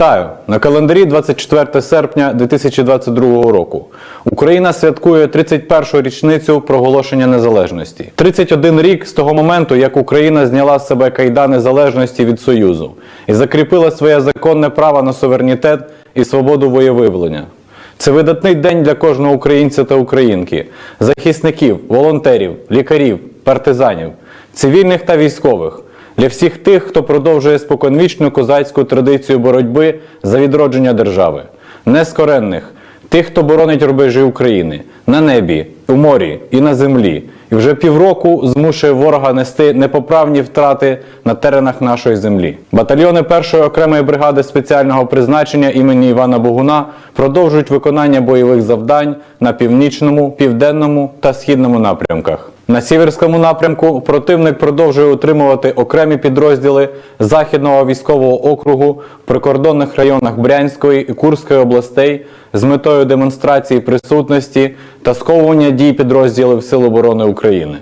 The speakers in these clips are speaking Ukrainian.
Вітаю! На календарі 24 серпня 2022 року. Україна святкує 31-шу річницю проголошення незалежності. 31 рік з того моменту, як Україна зняла з себе кайдани залежності від Союзу і закріпила своє законне право на суверенітет і свободу воєвиявлення. Це видатний день для кожного українця та українки, захисників, волонтерів, лікарів, партизанів, цивільних та військових, для всіх тих, хто продовжує споконвічну козацьку традицію боротьби за відродження держави, нескоренних, тих, хто боронить рубежі України на небі, у морі і на землі, і вже півроку змушує ворога нести непоправні втрати на теренах нашої землі. Батальйони першої окремої бригади спеціального призначення імені Івана Богуна продовжують виконання бойових завдань на північному, південному та східному напрямках. На сіверському напрямку противник продовжує утримувати окремі підрозділи Західного військового округу в прикордонних районах Брянської і Курської областей з метою демонстрації присутності та сковування дій підрозділів Сил оборони України.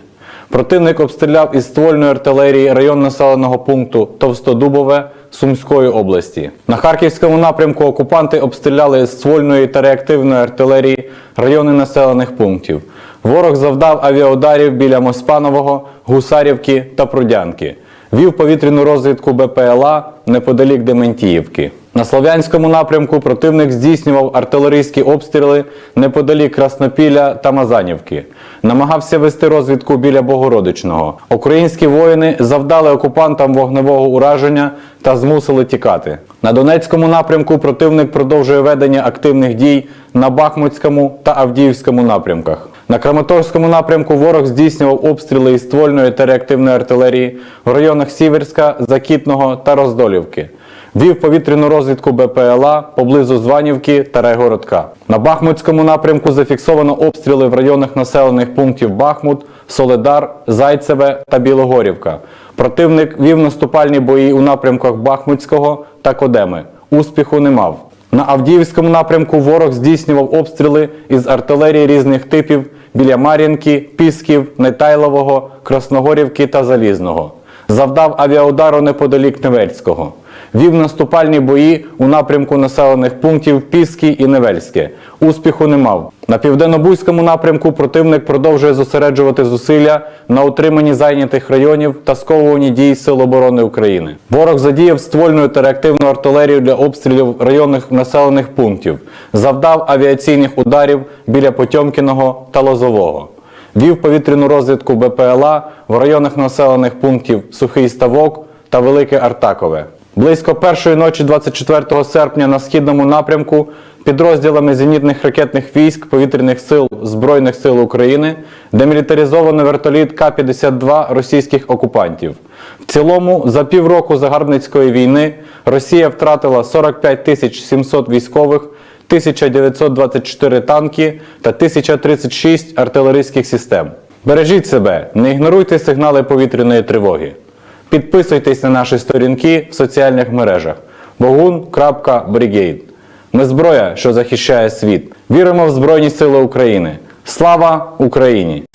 Противник обстріляв із ствольної артилерії район населеного пункту Товстодубове Сумської області. На харківському напрямку окупанти обстріляли з ствольної та реактивної артилерії райони населених пунктів. Ворог завдав авіаударів біля Моспанового, Гусарівки та Прудянки. Вів повітряну розвідку БПЛА неподалік Дементіївки. На Слов'янському напрямку противник здійснював артилерійські обстріли неподалік Краснопілля та Мазанівки. Намагався вести розвідку біля Богородичного. Українські воїни завдали окупантам вогневого ураження та змусили тікати. На Донецькому напрямку противник продовжує ведення активних дій на Бахмутському та Авдіївському напрямках. На Краматорському напрямку ворог здійснював обстріли із ствольної та реактивної артилерії в районах Сіверська, Закітного та Роздолівки. Вів повітряну розвідку БПЛА поблизу Званівки та Райгородка. На Бахмутському напрямку зафіксовано обстріли в районах населених пунктів Бахмут, Соледар, Зайцеве та Білогорівка. Противник вів наступальні бої у напрямках Бахмутського та Кодеми. Успіху не мав. На Авдіївському напрямку ворог здійснював обстріли із артилерії різних типів біля Мар'їнки, Пісків, Нетайлового, Красногорівки та Залізного. Завдав авіаудару неподалік Невельського. Вів наступальні бої у напрямку населених пунктів Піски і Невельське. Успіху не мав. На південно-бузькому напрямку противник продовжує зосереджувати зусилля на утриманні зайнятих районів та сковуванні дій Сил оборони України. Ворог задіяв ствольну та реактивну артилерію для обстрілів районних населених пунктів, завдав авіаційних ударів біля Потьомкіного та Лозового. Вів повітряну розвідку БПЛА в районах населених пунктів Сухий Ставок та Велике Артакове. Близько першої ночі 24 серпня на східному напрямку підрозділами зенітних ракетних військ повітряних сил Збройних сил України демілітаризовано вертоліт К-52 російських окупантів. В цілому, за півроку загарбницької війни Росія втратила 45 тисяч 700 військових, 1924 танки та 1036 артилерійських систем. Бережіть себе, не ігноруйте сигнали повітряної тривоги. Підписуйтесь на наші сторінки в соціальних мережах bogun.brigade. Ми зброя, що захищає світ. Віримо в Збройні Сили України. Слава Україні!